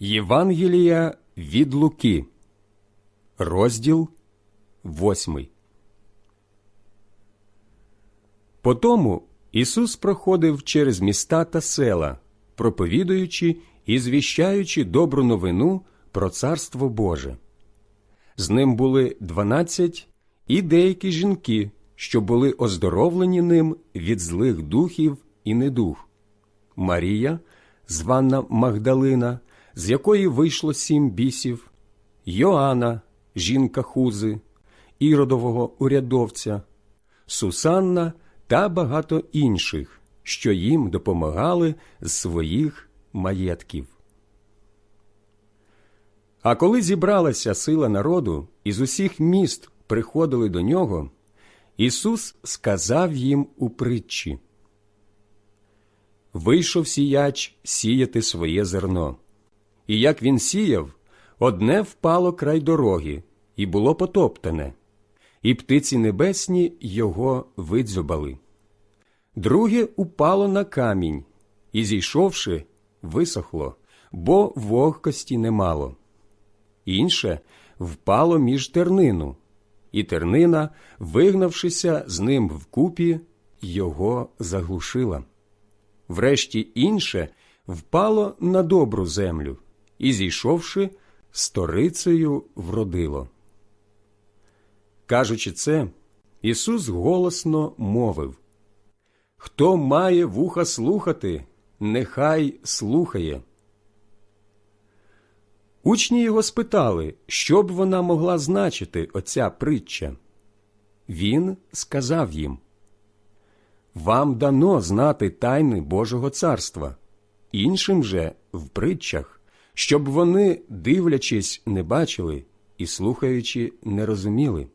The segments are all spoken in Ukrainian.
Євангелія від Луки, розділ восьмий. Потому Ісус проходив через міста та села, проповідуючи і звіщаючи добру новину про Царство Боже. З ним були дванадцять і деякі жінки, що були оздоровлені ним від злих духів і недух. Марія, звана Магдалина, з якої вийшло сім бісів, Йоанна, жінка Хузи, Іродового урядовця, Сусанна та багато інших, що їм допомагали з своїх маєтків. А коли зібралася сила народу, із усіх міст приходили до нього, Ісус сказав їм у притчі Вийшов сіяч сіяти своє зерно. І як він сіяв, одне впало край дороги, і було потоптане, і птиці небесні його видзьобали. Друге упало на камінь, і, зійшовши, висохло, бо вогкості немало. Інше впало між тернину, і тернина, вигнавшися з ним вкупі, його заглушила. Врешті інше впало на добру землю і, зійшовши, сторицею вродило. Кажучи це, Ісус голосно мовив Хто має вуха слухати, нехай слухає. Учні його спитали, що б вона могла значити оця притча. Він сказав їм Вам дано знати тайни Божого царства, іншим же в притчах, щоб вони, дивлячись, не бачили і слухаючи, не розуміли.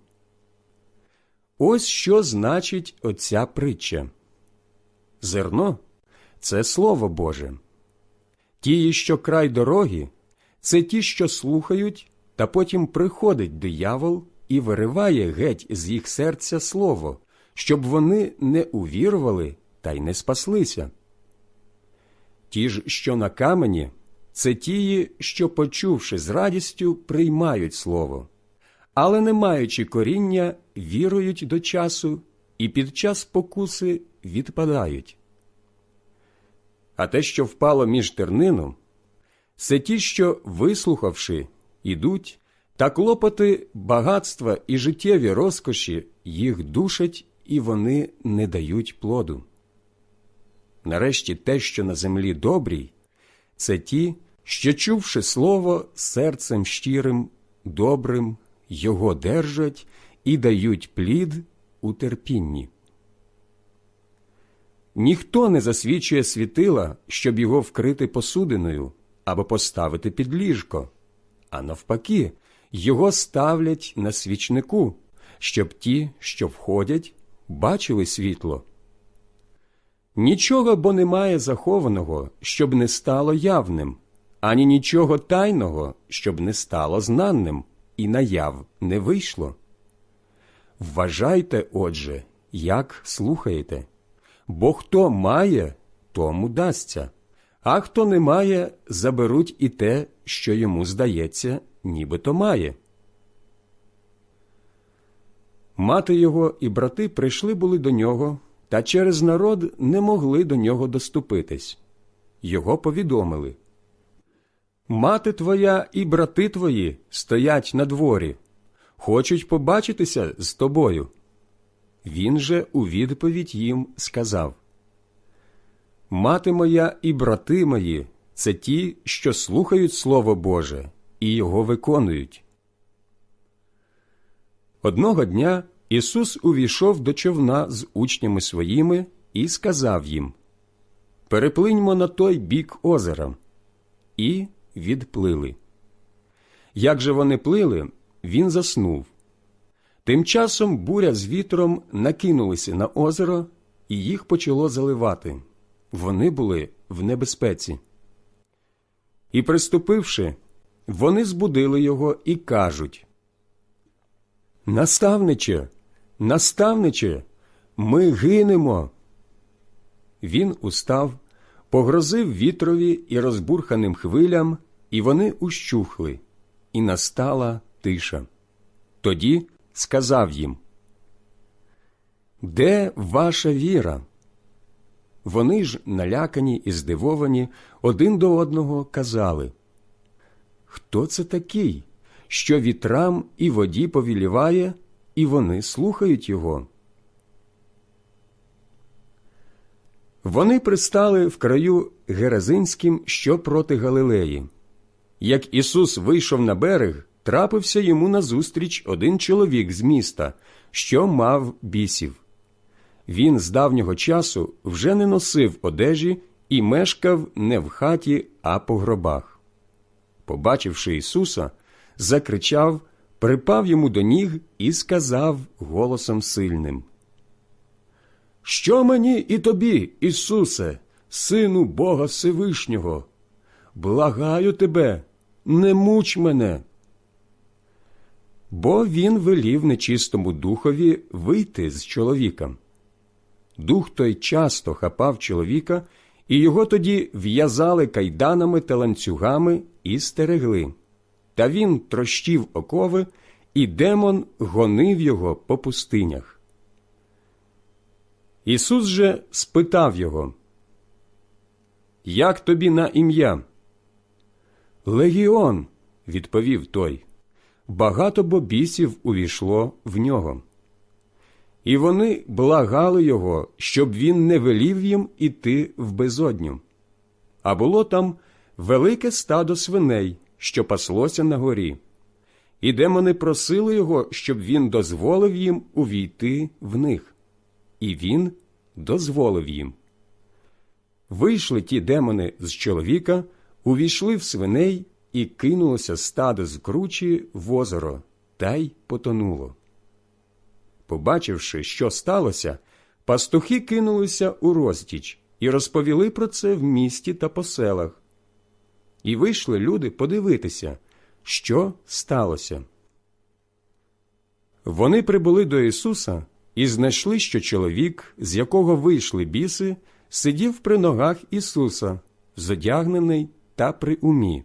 Ось що значить оця притча. Зерно це Слово Боже. Ті, що край дороги, це ті, що слухають, та потім приходить диявол і вириває геть з їх серця слово, щоб вони не увірували та й не спаслися. Ті ж, що на камені, це ті, що, почувши з радістю, приймають слово, але, не маючи коріння, вірують до часу і під час покуси відпадають. А те, що впало між тернином, це ті, що, вислухавши, ідуть, та клопоти багатства і життєві розкоші їх душать, і вони не дають плоду. Нарешті те, що на землі добрій, це ті, що, чувши слово серцем щирим, добрим, його держать і дають плід у терпінні. Ніхто не засвічує світила, щоб його вкрити посудиною або поставити під ліжко, а навпаки, його ставлять на свічнику, щоб ті, що входять, бачили світло. Нічого бо немає захованого, щоб не стало явним, ані нічого тайного, щоб не стало знаним, і наяв не вийшло. Вважайте, отже, як слухаєте, бо хто має, тому дасться, а хто не має, заберуть і те, що йому здається, нібито має. Мати його і брати прийшли були до нього, та через народ не могли до нього доступитись. Його повідомили Мати твоя і брати твої стоять на дворі, хочуть побачитися з тобою. Він же у відповідь їм сказав Мати моя і брати мої це ті, що слухають Слово Боже і його виконують. Одного дня Ісус увійшов до човна з учнями своїми і сказав їм Переплиньмо на той бік озера. І відплили. Як же вони плили, він заснув. Тим часом буря з вітром накинулися на озеро, і їх почало заливати. Вони були в небезпеці. І, приступивши, вони збудили його і кажуть Наставниче, наставниче, ми гинемо. Він устав, погрозив вітрові і розбурханим хвилям і вони ущухли, і настала тиша. Тоді сказав їм, Де ваша віра? Вони ж, налякані і здивовані, один до одного казали, Хто це такий, що вітрам і воді повіліває, і вони слухають його? Вони пристали в краю Геразинським, що проти Галилеї. Як Ісус вийшов на берег, трапився йому назустріч один чоловік з міста, що мав бісів. Він з давнього часу вже не носив одежі і мешкав не в хаті, а по гробах. Побачивши Ісуса, закричав, припав йому до ніг і сказав голосом сильним що мені і тобі, Ісусе, Сину Бога Всевишнього? Благаю тебе, не муч мене. Бо він велів нечистому духові вийти з чоловіка. Дух той часто хапав чоловіка, і його тоді в'язали кайданами та ланцюгами і стерегли. Та він трощив окови, і демон гонив його по пустинях. Ісус же спитав його, Як тобі на ім'я? Легіон, відповів той, багато бобісів увійшло в нього. І вони благали його, щоб він не велів їм іти в безодню. А було там велике стадо свиней, що паслося на горі. І демони просили його, щоб він дозволив їм увійти в них і він дозволив їм. Вийшли ті демони з чоловіка, увійшли в свиней і кинулося стадо з кручі в озеро, та й потонуло. Побачивши, що сталося, пастухи кинулися у розтіч і розповіли про це в місті та по селах. І вийшли люди подивитися, що сталося. Вони прибули до Ісуса і знайшли, що чоловік, з якого вийшли біси, сидів при ногах Ісуса, зодягнений та при умі,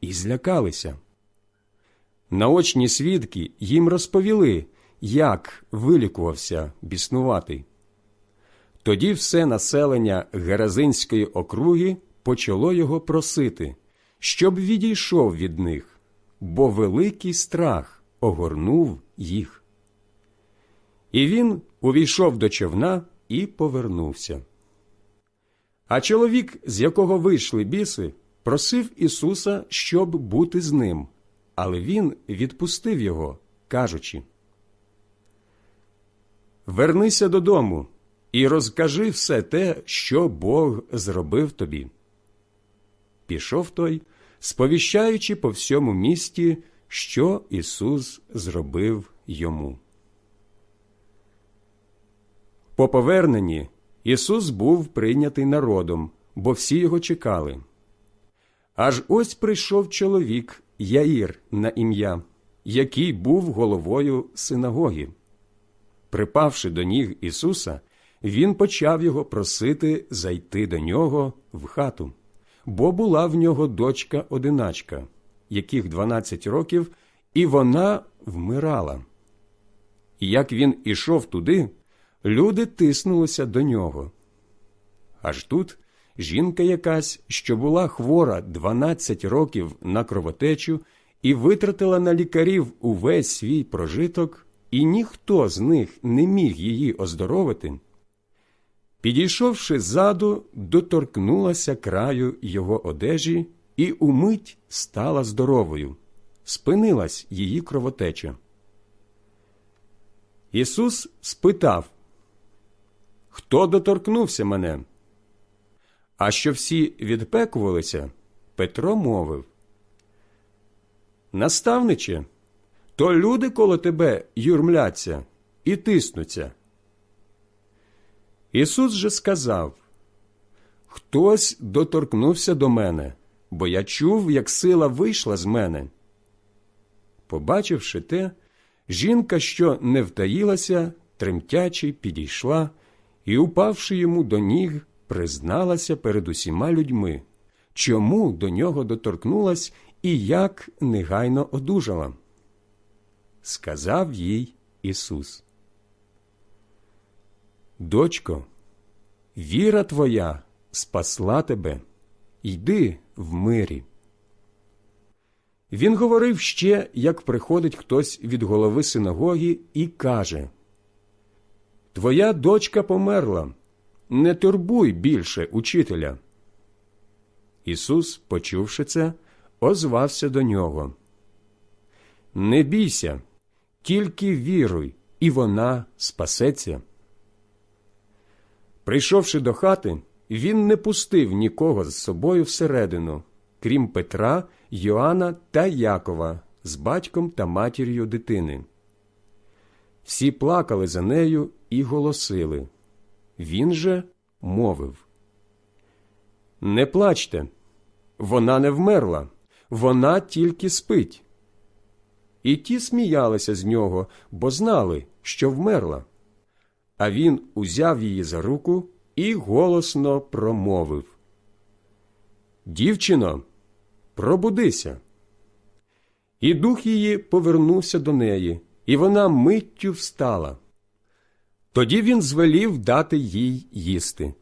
і злякалися. Наочні свідки їм розповіли, як вилікувався біснуватий. Тоді все населення Геразинської округи почало його просити, щоб відійшов від них, бо великий страх огорнув їх. І він увійшов до човна і повернувся. А чоловік, з якого вийшли біси, просив Ісуса, щоб бути з ним, але він відпустив його, кажучи Вернися додому і розкажи все те, що Бог зробив тобі. Пішов той, сповіщаючи по всьому місті, що Ісус зробив йому. По поверненні Ісус був прийнятий народом, бо всі його чекали. Аж ось прийшов чоловік Яїр на ім'я, який був головою синагоги. Припавши до ніг Ісуса, він почав його просити зайти до нього в хату, бо була в нього дочка одиначка, яких дванадцять років, і вона вмирала. І як він ішов туди, люди тиснулися до нього. Аж тут жінка якась, що була хвора 12 років на кровотечу і витратила на лікарів увесь свій прожиток, і ніхто з них не міг її оздоровити. Підійшовши ззаду, доторкнулася краю його одежі і умить стала здоровою, спинилась її кровотеча. Ісус спитав Хто доторкнувся мене? А що всі відпекувалися, Петро мовив Наставниче, то люди коло тебе юрмляться і тиснуться. Ісус же сказав Хтось доторкнувся до мене, бо я чув, як сила вийшла з мене. Побачивши те, жінка, що не втаїлася, тремтячи, підійшла і, упавши йому до ніг, призналася перед усіма людьми, чому до нього доторкнулась і як негайно одужала. Сказав їй Ісус. Дочко, віра твоя спасла тебе, йди в мирі. Він говорив ще, як приходить хтось від голови синагоги і каже Твоя дочка померла, не турбуй більше учителя. Ісус, почувши це, озвався до нього. Не бійся, тільки віруй, і вона спасеться. Прийшовши до хати, він не пустив нікого з собою всередину, крім Петра, Йоанна та Якова з батьком та матір'ю дитини. Всі плакали за нею і голосили. Він же мовив Не плачте, вона не вмерла, вона тільки спить. І ті сміялися з нього, бо знали, що вмерла. А він узяв її за руку і голосно промовив Дівчино, пробудися. І дух її повернувся до неї, і вона миттю встала. Тоді він звелів дати їй їсти.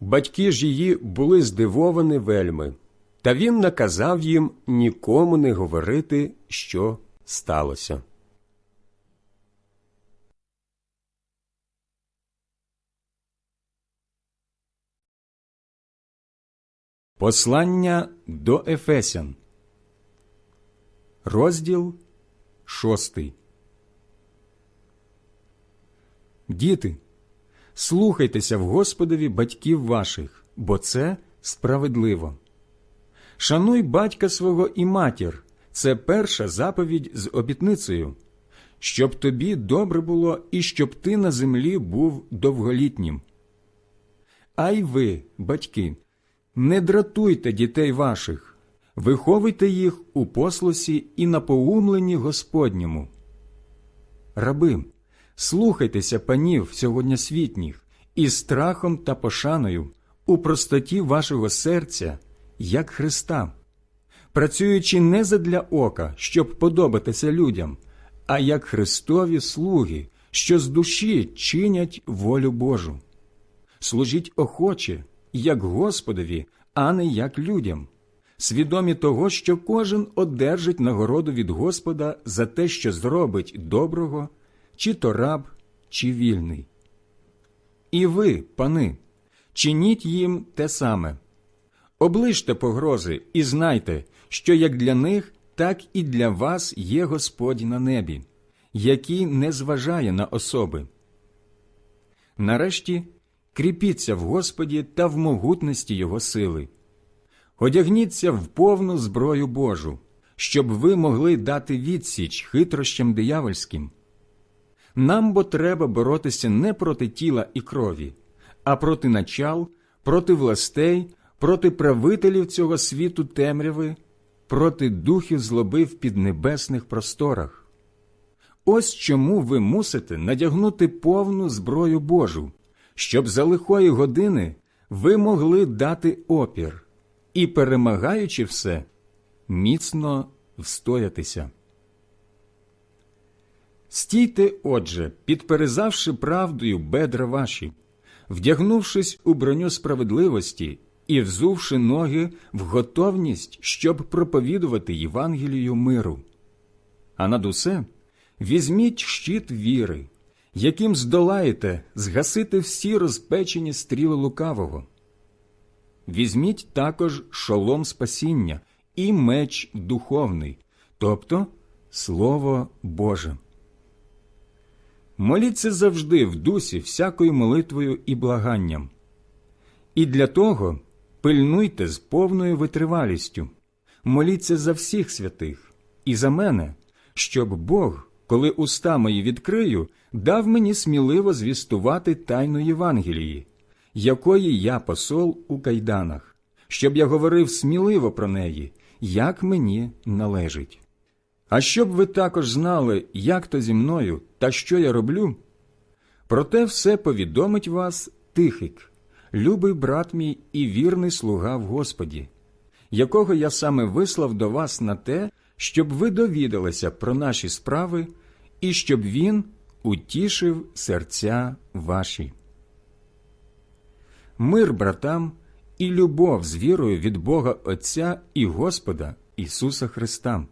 Батьки ж її були здивовані вельми, та він наказав їм нікому не говорити, що сталося. Послання до Ефесян, розділ шостий. Діти, слухайтеся в Господові батьків ваших, бо це справедливо. Шануй батька свого і матір це перша заповідь з обітницею, щоб тобі добре було і щоб ти на землі був довголітнім. А й ви, батьки, не дратуйте дітей ваших, виховуйте їх у послусі і напоумленні Господньому. Раби, слухайтеся панів сьогоднішніх із страхом та пошаною у простоті вашого серця, як Христа, працюючи не задля ока, щоб подобатися людям, а як Христові слуги, що з душі чинять волю Божу. Служіть охоче, як Господові, а не як людям, свідомі того, що кожен одержить нагороду від Господа за те, що зробить доброго, чи то раб, чи вільний. І ви, пани, чиніть їм те саме. Оближте погрози і знайте, що як для них, так і для вас є Господь на небі, який не зважає на особи. Нарешті кріпіться в Господі та в могутності Його сили. Одягніться в повну зброю Божу, щоб ви могли дати відсіч хитрощам диявольським. Нам бо треба боротися не проти тіла і крові, а проти начал, проти властей, проти правителів цього світу темряви, проти духів злоби в піднебесних просторах. Ось чому ви мусите надягнути повну зброю Божу, щоб за лихої години ви могли дати опір і, перемагаючи все, міцно встоятися. Стійте, отже, підперезавши правдою бедра ваші, вдягнувшись у броню справедливості і взувши ноги в готовність, щоб проповідувати Євангелію миру. А над усе візьміть щит віри, яким здолаєте згасити всі розпечені стріли лукавого. Візьміть також шолом спасіння і меч духовний, тобто Слово Боже. Моліться завжди в дусі всякою молитвою і благанням. І для того пильнуйте з повною витривалістю, моліться за всіх святих і за мене, щоб Бог, коли уста мої відкрию, дав мені сміливо звістувати тайну Євангелії, якої я посол у кайданах, щоб я говорив сміливо про неї, як мені належить. А щоб ви також знали, як то зі мною та що я роблю, проте все повідомить вас Тихик, любий брат мій і вірний слуга в Господі, якого я саме вислав до вас на те, щоб ви довідалися про наші справи і щоб він утішив серця ваші. Мир братам і любов з вірою від Бога Отця і Господа Ісуса Христа.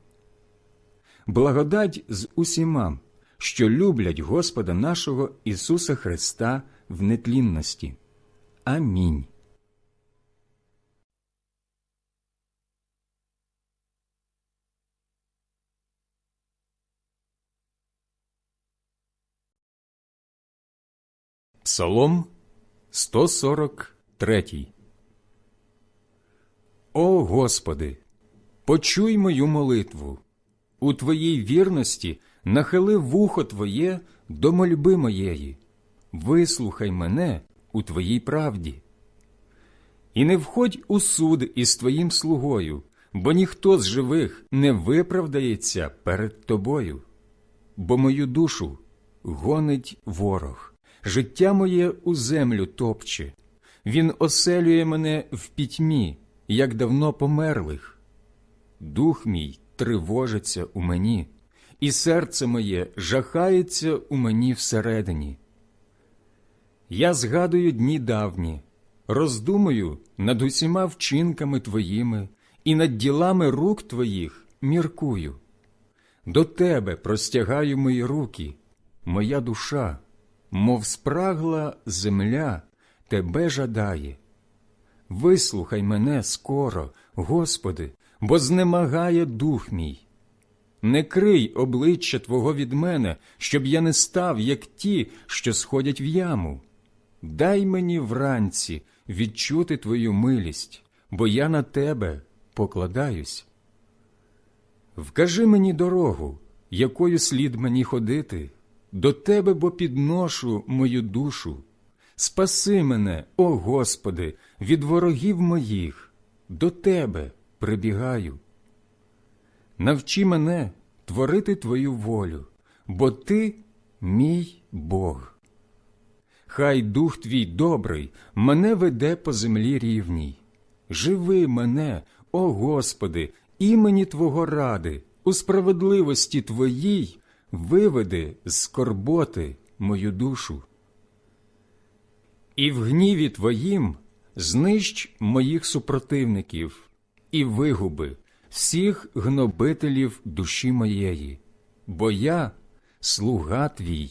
Благодать з усіма, що люблять Господа нашого Ісуса Христа в нетлінності. Амінь. Псалом 143 О Господи, почуй мою молитву. У Твоїй вірності нахили вухо Твоє до мольби моєї. Вислухай мене у Твоїй правді. І не входь у суд із Твоїм слугою, бо ніхто з живих не виправдається перед Тобою. Бо мою душу гонить ворог, життя моє у землю топче. Він оселює мене в пітьмі, як давно померлих. Дух мій тривожиться у мені, і серце моє жахається у мені всередині. Я згадую дні давні, роздумую над усіма вчинками твоїми і над ділами рук твоїх міркую. До тебе простягаю мої руки, моя душа, мов спрагла земля, тебе жадає. Вислухай мене скоро, Господи, бо знемагає дух мій. Не крий обличчя Твого від мене, щоб я не став, як ті, що сходять в яму. Дай мені вранці відчути Твою милість, бо я на Тебе покладаюсь. Вкажи мені дорогу, якою слід мені ходити, до Тебе, бо підношу мою душу. Спаси мене, о Господи, від ворогів моїх, до Тебе прибігаю. Навчи мене творити Твою волю, бо Ти мій Бог. Хай дух твій добрий мене веде по землі рівній. Живи мене, о Господи, імені Твого ради, у справедливості Твоїй виведи з скорботи мою душу. І в гніві Твоїм знищ моїх супротивників і вигуби всіх гнобителів душі моєї, бо я слуга Твій.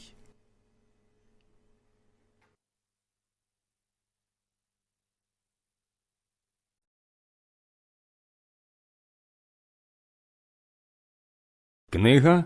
Книга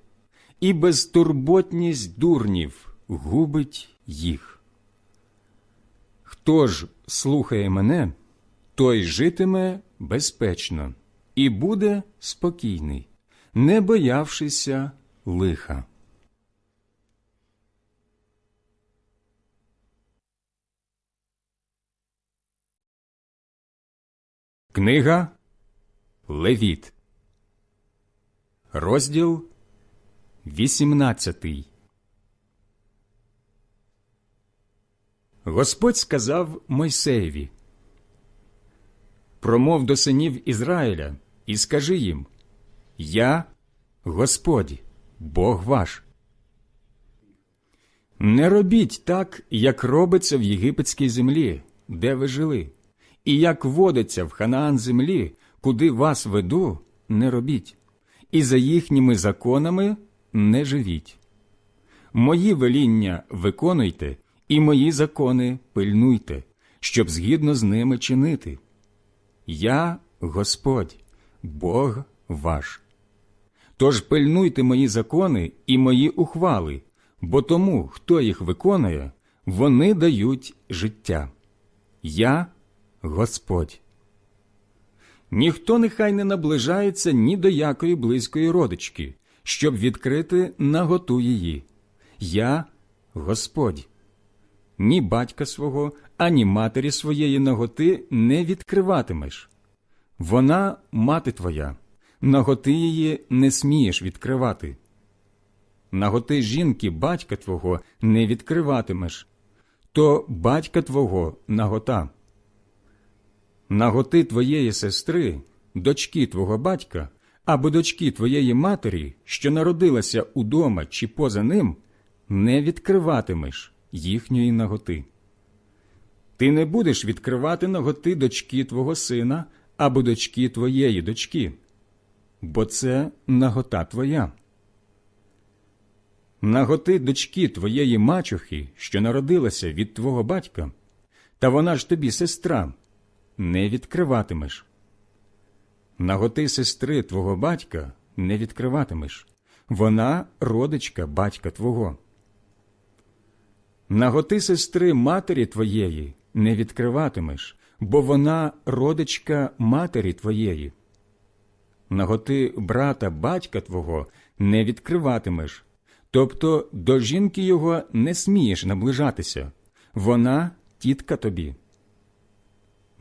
і безтурботність дурнів губить їх. Хто ж слухає мене, той житиме безпечно і буде спокійний, не боявшися лиха. Книга Левіт, розділ 18 Господь сказав Мойсеєві Промов до синів Ізраїля і скажи їм Я Господь, Бог ваш. Не робіть так, як робиться в єгипетській землі, де ви жили, і як водиться в Ханаан землі, куди вас веду, не робіть, і за їхніми законами не живіть. Мої веління виконуйте, і мої закони пильнуйте, щоб згідно з ними чинити. Я Господь, Бог ваш. Тож пильнуйте мої закони і мої ухвали, бо тому, хто їх виконує, вони дають життя. Я Господь. Ніхто нехай не наближається ні до якої близької родички, щоб відкрити наготу її. Я Господь. Ні батька свого, ані матері своєї наготи не відкриватимеш. Вона мати твоя, наготи її не смієш відкривати. Наготи жінки батька твого не відкриватимеш, то батька твого нагота. Наготи твоєї сестри, дочки твого батька або дочки твоєї матері, що народилася удома чи поза ним, не відкриватимеш їхньої наготи. Ти не будеш відкривати наготи дочки твого сина або дочки твоєї дочки, бо це нагота твоя. Наготи дочки твоєї мачухи, що народилася від твого батька, та вона ж тобі сестра, не відкриватимеш. Наготи сестри твого батька не відкриватимеш, вона родичка батька твого. Наготи сестри матері твоєї не відкриватимеш, бо вона родичка матері твоєї. Наготи брата батька твого не відкриватимеш, тобто до жінки його не смієш наближатися, вона тітка тобі.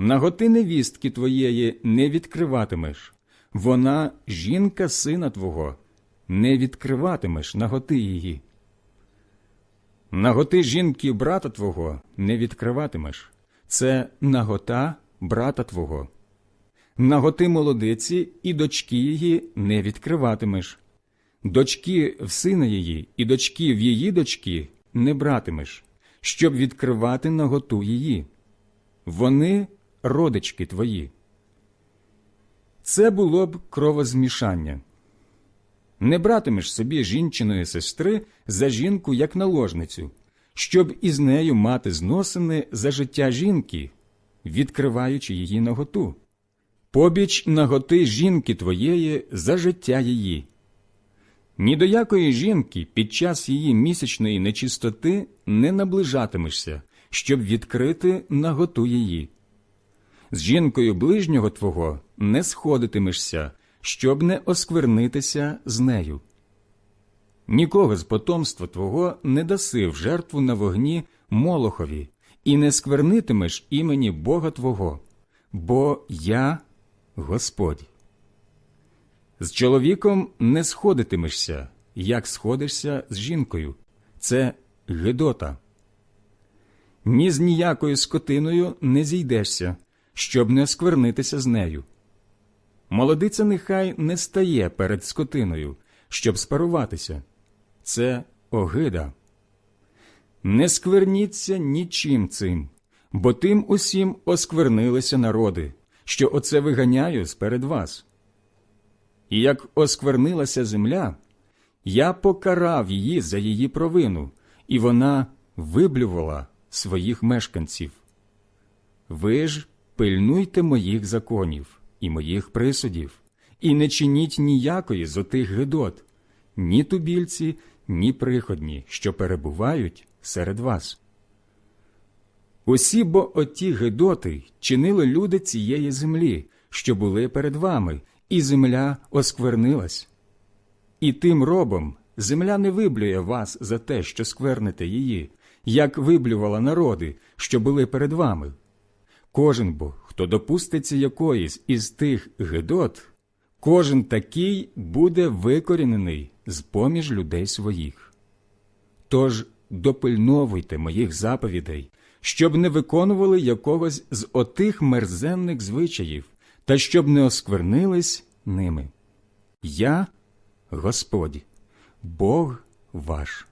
Наготи невістки твоєї не відкриватимеш, вона жінка сина твого, не відкриватимеш наготи її. Наготи жінки брата твого не відкриватимеш, це нагота брата твого. Наготи молодиці і дочки її не відкриватимеш. Дочки в сина її і дочки в її дочки не братимеш, щоб відкривати наготу її. Вони родички твої. Це було б кровозмішання. Не братимеш собі жінчиної сестри за жінку як наложницю, щоб із нею мати зносини за життя жінки, відкриваючи її наготу. Побіч наготи жінки твоєї за життя її. Ні до якої жінки під час її місячної нечистоти не наближатимешся, щоб відкрити наготу її. З жінкою ближнього твого не сходитимешся, щоб не осквернитися з нею. Нікого з потомства твого не даси в жертву на вогні Молохові, і не сквернитимеш імені Бога Твого, бо я Господь. З чоловіком не сходитимешся, як сходишся з жінкою. Це Гедота. Ні з ніякою скотиною не зійдешся, щоб не осквернитися з нею. Молодиця нехай не стає перед скотиною, щоб спаруватися. Це огида. Не скверніться нічим цим, бо тим усім осквернилися народи, що оце виганяю сперед вас. І як осквернилася земля, я покарав її за її провину, і вона виблювала своїх мешканців. Ви ж пильнуйте моїх законів і моїх присудів, і не чиніть ніякої з отих гидот, ні тубільці, ні приходні, що перебувають серед вас. Усі бо оті гидоти чинили люди цієї землі, що були перед вами, і земля осквернилась. І тим робом земля не виблює вас за те, що скверните її, як виблювала народи, що були перед вами. Кожен бо, хто допуститься якоїсь із тих гидот, кожен такий буде викорінений з поміж людей своїх. Тож допильновуйте моїх заповідей, щоб не виконували якогось з отих мерзенних звичаїв, та щоб не осквернились ними. Я Господь, Бог ваш.